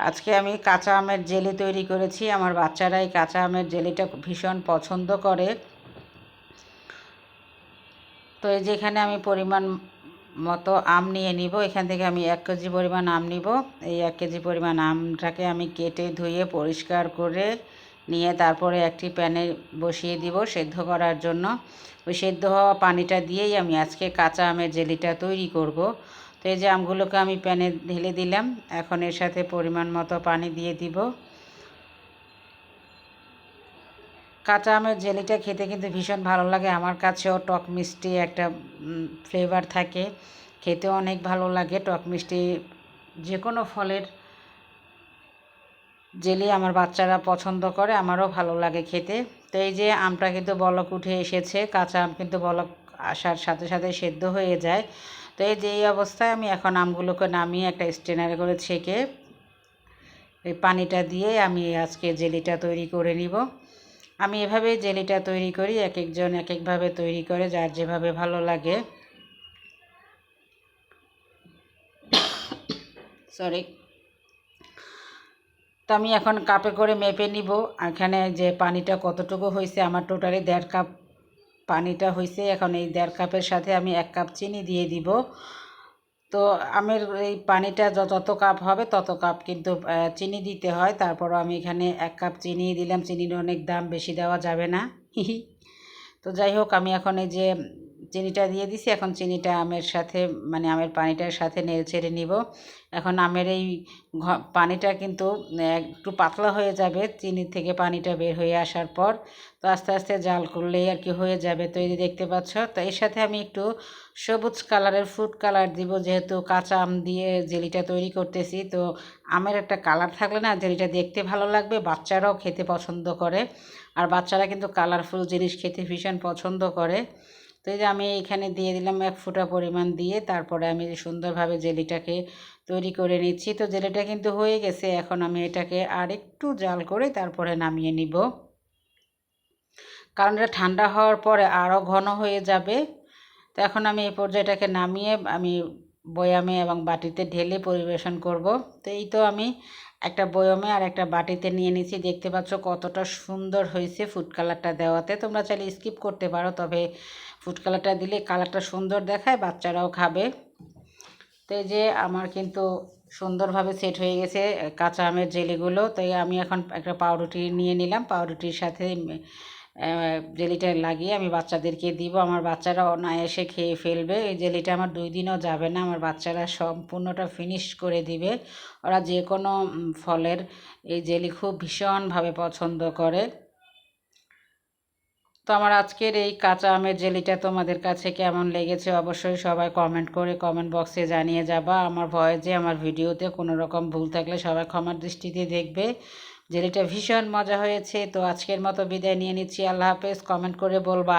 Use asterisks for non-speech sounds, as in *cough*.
আজকে আমি কাঁচা আমের জেলি তৈরি করেছি। আমার বাচ্চারা এই কাঁচা আমের জেলিটা ভীষণ পছন্দ করে। তো এই যেখানে আমি পরিমাণ মতো আম নিয়ে নিব। এখান থেকে আমি এক কেজি পরিমাণ আম নিব। এই এক কেজি পরিমাণ আমটাকে আমি কেটে ধুয়ে পরিষ্কার করে নিয়ে তারপরে একটি প্যানে বসিয়ে দিব সেদ্ধ করার জন্য। ওই সেদ্ধ হওয়া পানিটা দিয়েই আমি আজকে কাঁচা আমের জেলিটা তৈরি করব। তো এই যে আমগুলোকে আমি প্যানে ঢেলে দিলাম। এখন এর সাথে পরিমাণ মতো পানি দিয়ে দিব। কাঁচা আমের জেলিটা খেতে কিন্তু ভীষণ ভালো লাগে। আমার কাছেও টক মিষ্টি একটা ফ্লেভার থাকে। খেতেও অনেক ভালো লাগে। টক মিষ্টি যে কোনো ফলের জেলি আমার বাচ্চারা পছন্দ করে, আমারও ভালো লাগে খেতে। তো এই যে আমটা কিন্তু বলক উঠে এসেছে। কাঁচা আম কিন্তু বলক আসার সাথে সাথে সেদ্ধ হয়ে যায়। তো এই যে এই অবস্থায় আমি এখন আমগুলোকে নামিয়ে একটা স্টেনারে করে ছেঁকে এই পানিটা দিয়ে আমি আজকে জেলিটা তৈরি করে নিব। আমি এভাবে জেলিটা তৈরি করি এক একজন এক একভাবে তৈরি করে যার যেভাবে ভালো লাগে। সরি তো আমি এখন কাপে করে মেপে নিব। এখানে যে পানিটা কতটুকু হয়েছে, আমার টোটালি দেড় কাপ পানিটা হয়েছে এখন এই দেড় কাপের সাথে আমি এক কাপ চিনি দিয়ে দিব। তো আমের এই পানিটা যত কাপ হবে, তত কাপ কিন্তু চিনি দিতে হয়। তারপরও আমি এখানে এক কাপ চিনি দিলাম। চিনির অনেক দাম, বেশি দেওয়া যাবে না। *laughs* তো যাই হোক, আমি এখন এই যে চিনিটা দিয়ে দিছি। এখন চিনিটা আমের সাথে মানে আমের পানিটার সাথে নেড়ে ছেড়ে নিব। এখন আমের এই পানিটা কিন্তু একটু পাতলা হয়ে যাবে চিনি থেকে পানিটা বের হয়ে আসার পর। তো আস্তে আস্তে জাল করলেই আর কি হয়ে যাবে। তো এই দেখতে পাচ্ছ, তো এর সাথে আমি একটু সবুজ কালারের ফ্রুট কালার দিব, যেহেতু কাঁচা আম দিয়ে জেলিটা তৈরি করতেছি। তো আমের একটা কালার থাকলে না জেলিটা দেখতে ভালো লাগবে, বাচ্চারাও খেতে পছন্দ করে। আর বাচ্চারা কিন্তু কালারফুল জিনিস খেতে ভীষণ পছন্দ করে। তো এই যে আমি এখানে দিয়ে দিলাম এক ফোঁটা পরিমাণ দিয়ে তারপরে আমি সুন্দরভাবে জেলিটাকে তৈরি করে নিচ্ছি। তো জেলিটা কিন্তু হয়ে গেছে, এখন আমি এটাকে আর একটু জাল করে তারপরে নামিয়ে নিব। কারণ এটা ঠান্ডা হওয়ার পরে আরও ঘন হয়ে যাবে। তো এখন আমি এই পর্যায়টাকে নামিয়ে আমি বয়ামে এবং বাটিতে ঢেলে পরিবেশন করব। তো এই তো আমি একটা বয়মে আর একটা বাটিতে নিয়ে নিয়েছি। দেখতে পাচ্ছ কতটা সুন্দর হয়েছে ফুড কালারটা দেওয়াতে। তোমরা চাইলে স্কিপ করতে পারো, তবে ফুড কালারটা দিলে কালারটা সুন্দর দেখায়, বাচ্চারাও খাবে। তো এই যে আমার কিন্তু সুন্দরভাবে সেট হয়ে গেছে কাঁচা আমের জেলিগুলো। তাই আমি এখন একটা পাউরুটি নিয়ে নিলাম। পাউরুটির সাথে জেলিটা লাগিয়ে আমি বাচ্চাদেরকে দিব। আমার বাচ্চারা অনায়াসে খেয়ে ফেলবে। এই জেলিটা আমার দুই দিনও যাবে না। আমার বাচ্চারা সম্পূর্ণটা ফিনিশ করে দিবে। ওরা যে কোনো ফলের এই জেলি খুব ভীষণভাবে পছন্দ করে। তো আমার আজকের এই কাঁচা আমের জেলিটা তোমাদের কাছে কেমন লেগেছে অবশ্যই সবাই কমেন্ট করে কমেন্ট বক্সে জানিয়ে যাবা। আমার ভয়েসে আমার ভিডিওতে কোনো রকম ভুল থাকলে সবাই ক্ষমার দৃষ্টিতে দেখবে। জেলিটা ভীষণ মজা হয়েছে, তো আজকের মতো বিদায় নিয়ে নিচ্ছি। আল্লাহ হাফেজ কমেন্ট করে বলবা।